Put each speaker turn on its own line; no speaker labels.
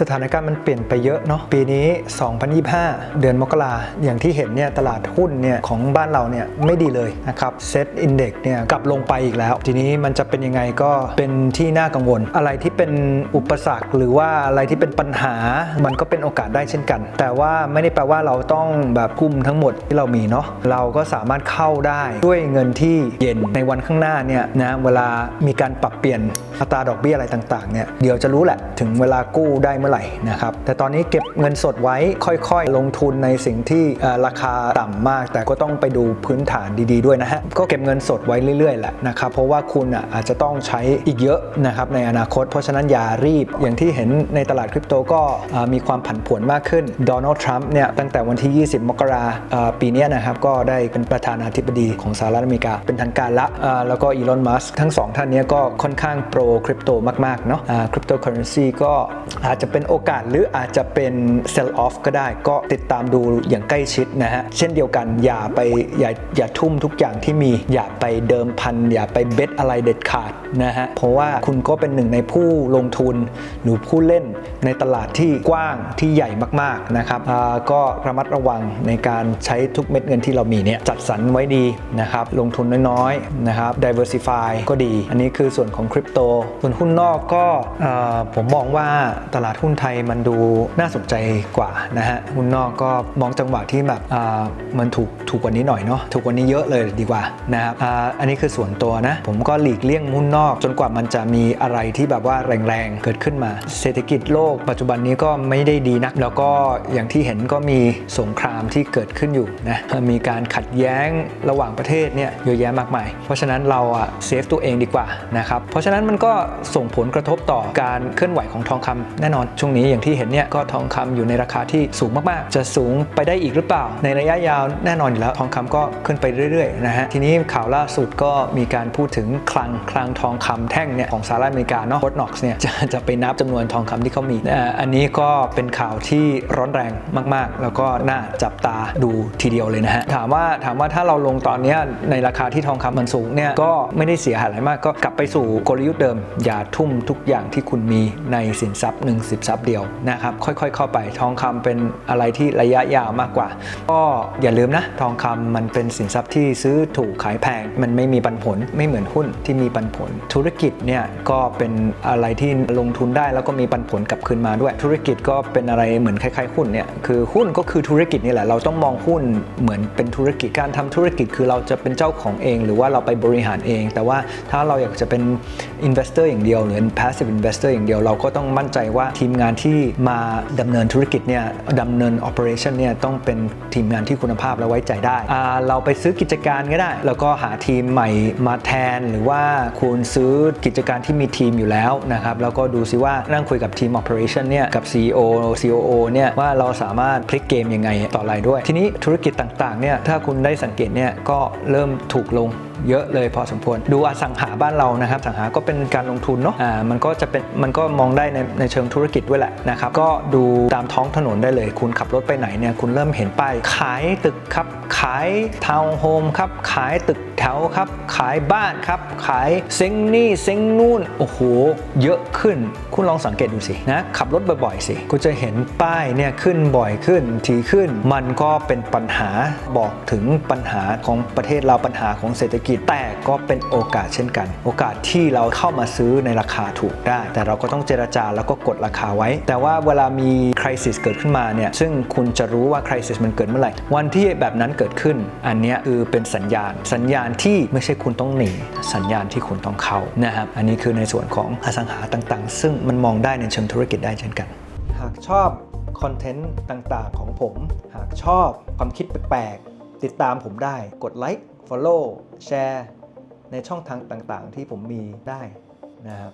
สถานการณ์มันเปลี่ยนไปเยอะเนาะปีนี้ 2025 เดือนมกราอย่างที่เห็นเนี่ยตลาดหุ้นเนี่ยของบ้านเราเนี่ยไม่ดีเลยนะครับเซ็ตอินเด็กเนี่ยกลับลงไปอีกแล้ว ทีนี้มันจะเป็นยังไงก็เป็นที่น่ากังวล อะไรที่เป็นอุปสรรคหรือว่าอะไรที่เป็นปัญหามันก็เป็นโอกาสได้เช่นกัน แต่ว่าไม่ได้แปลว่าเราต้องแบบกุ้มทั้งหมดที่เรามีเนาะเราก็สามารถเข้าได้ด้วยเงินที่เย็นในวันข้างหน้าเนี่ยนะเวลามีการปรับเปลี่ยนอัตราดอกเบี้ยอะไรต่างๆเนี่ยเดี๋ยวจะรู้แหละถึงเวลากู้ได้เมื่อไหร่นะครับแต่ตอนนี้เก็บเงินสดไว้ค่อยๆ ลงทุนในสิ่งที่ราคาต่ำมาก แต่ก็ต้องไปดูพื้นฐานดีๆด้วยนะฮะก็เก็บเงินสดไว้เรื่อยๆแหละนะครับเพราะว่าคุณอาจจะต้องใช้อีกเยอะนะครับในอนาคต เพราะฉะนั้นอย่ารีบอย่างที่เห็นในตลาดคริปโตก็มีความผันผวนมากขึ้นโดนัลด์ทรัมป์เนี่ยตั้งแต่วันที่ 20 มกราปีนี้นะครับก็ได้เป็นประธานาธิบดีของสหรัฐอเมริกาเป็นทางการละแล้วก็อีลอนมัสทั้งสองท่านนี้ก็ค่อนข้างโปรคริปโตมากๆเนาะคริปโตเคอเรนซีก็อาจจะเป็นโอกาสหรืออาจจะเป็นเซลล์ออฟก็ได้ ก็ติดตามดูอย่างใกล้ชิดนะฮะ เช่นเดียวกันอย่าไปอย่าอย่าทุ่มทุกอย่างที่มี อย่าไปเดิมพัน อย่าไปเบ็ดอะไรเด็ดขาด นะฮะเพราะว่าคุณก็เป็นหนึ่งในผู้ลงทุนหรือผู้เล่นในตลาดที่กว้างที่ใหญ่มากๆนะครับก็ระมัดระวังในการใช้ทุกเม็ดเงินที่เรามีเนี่ยจัดสรรไว้ดีนะครับลงทุนน้อยๆนะครับ diversify ก็ดี อันนี้คือส่วนของคริปโตส่วนหุ้นนอกก็ผมมองว่าตลาดหุ้นไทยมันดูน่าสนใจกว่านะฮะหุ้นนอกก็มองจังหวะที่แบบมันถูกถูกกว่านี้หน่อยเนาะถูกกว่านี้เยอะเลยดีกว่านะครับออันนี้คือส่วนตัวนะผมก็หลีกเลี่ยงหุ้นนอกจนกว่ามันจะมีอะไรที่แบบว่าแรงๆ เกิดขึ้นมา เศรษฐกิจโลกปัจจุบันนี้ก็ไม่ได้ดีนัก แล้วก็อย่างที่เห็นก็มีสงครามที่เกิดขึ้นอยู่นะมีการขัดแย้งระหว่างประเทศเนี่ยเยอะแยะมากมาย เพราะฉะนั้นเราอะเซฟตัวเองดีกว่านะครับเพราะฉะนั้นมันก็ส่งผลกระทบต่อการเคลื่อนไหวของทองคำแน่นอนช่วงนี้อย่างที่เห็นเนี่ยก็ทองคำอยู่ในราคาที่สูงมากๆ จะสูงไปได้อีกหรือเปล่า ในระยะยาวแน่นอนอยู่แล้วทองคำก็ขึ้นไปเรื่อยๆนะฮะทีนี้ข่าวล่าสุดก็มีการพูดถึงคลังคลังทององคำแท่งเนี่ยของสหรัฐอเมริกาเนาะ Fort Knox เนี่ยจะจะไปนับจำนวนทองคำที่เขามี อันนี้ก็เป็นข่าวที่ร้อนแรงมาก ๆ แล้วก็น่าจับตาดูทีเดียวเลยนะฮะ ถามว่าถามว่าถ้าเราลงตอนนี้ในราคาที่ทองคำมันสูงเนี่ยก็ไม่ได้เสียหายอะไรมากก็กลับไปสู่กลยุทธ์เดิม อย่าทุ่มทุกอย่างที่คุณมีในสินทรัพย์หนึ่งสินทรัพย์เดียวนะครับค่อยๆ เข้าไปทองคำเป็นอะไรที่ระยะยาวมากกว่า ก็อย่าลืมนะทองคำมันเป็นสินทรัพย์ที่ซื้อถูกขายแพง มันไม่มีปันผลไม่เหมือนหุ้นที่มีปันผลธุรกิจเนี่ยก็เป็นอะไรที่ลงทุนได้แล้วก็มีปันผลกลับคืนมาด้วย ธุรกิจก็เป็นอะไรเหมือนคล้ายๆหุ้นเนี่ยคือหุ้นก็คือธุรกิจนี่แหละเราต้องมองหุ้นเหมือนเป็นธุรกิจการทำธุรกิจคือเราจะเป็นเจ้าของเอง หรือว่าเราไปบริหารเอง แต่ว่าถ้าเราอยากจะเป็น investor อย่างเดียว หรือ passive investor อย่างเดียวเราก็ต้องมั่นใจว่าทีมงานที่มาดำเนินธุรกิจเนี่ยดำเนิน operation เนี่ยต้องเป็นทีมงานที่คุณภาพและไว้ใจได้ เราไปซื้อกิจการก็ได้ แล้วก็หาทีมใหม่มาแทนหรือว่าคุณซื้อกิจการที่มีทีมอยู่แล้วนะครับแล้วก็ดูซิว่านั่งคุยกับทีม operation เนี่ยกับ CEO COO เนี่ยว่าเราสามารถพลิกเกมยังไงต่อไรด้วย ทีนี้ธุรกิจต่างๆเนี่ยถ้าคุณได้สังเกตเนี่ยก็เริ่มถูกลงเยอะเลยพอสมควร ดูอสังหาบ้านเรานะครับสังหาก็เป็นการลงทุนเนาะอ่ามันก็จะเป็นมันก็มองได้ในในเชิงธุรกิจด้วยแหละนะครับก็ดูตามท้องถนนได้เลย คุณขับรถไปไหนเนี่ยคุณเริ่มเห็นป้ายขายตึกครับขายทาวน์โฮมครับขายตึก แถวครับ ขายบ้านครับ ขายเซ็งนี่เซ็งนู่น โอ้โห เยอะขึ้นคุณลองสังเกตดูสินะขับรถบ่อยๆสิคุณจะเห็นป้ายเนี่ยขึ้นบ่อยขึ้นทีขึ้น มันก็เป็นปัญหาบอกถึงปัญหาของประเทศเราปัญหาของเศรษฐกิจแต่ก็เป็นโอกาสเช่นกัน โอกาสที่เราเข้ามาซื้อในราคาถูกได้ แต่เราก็ต้องเจรจาแล้วก็กดราคาไว้ แต่ว่าเวลามีคริสิสเกิดขึ้นมาเนี่ยซึ่งคุณจะรู้ว่าคริสิสมันเกิดเมื่อไหร่วันที่แบบนั้นเกิดขึ้น อันนี้คือเป็นสัญญาณ สัญญาณที่ไม่ใช่คุณต้องหนีสัญญาณที่คุณต้องเข้านะครับอันนี้คือในส่วนของอสังหาต่างๆ ซึ่งมันมองได้ในเชิงธุรกิจได้เช่นกัน หากชอบคอนเทนต์ต่างๆ ของผม หากชอบความคิดแปลกๆ ติดตามผมได้ กดไลค์ Follow แชร์ในช่องทางต่างๆ ที่ผมมีได้นะครับ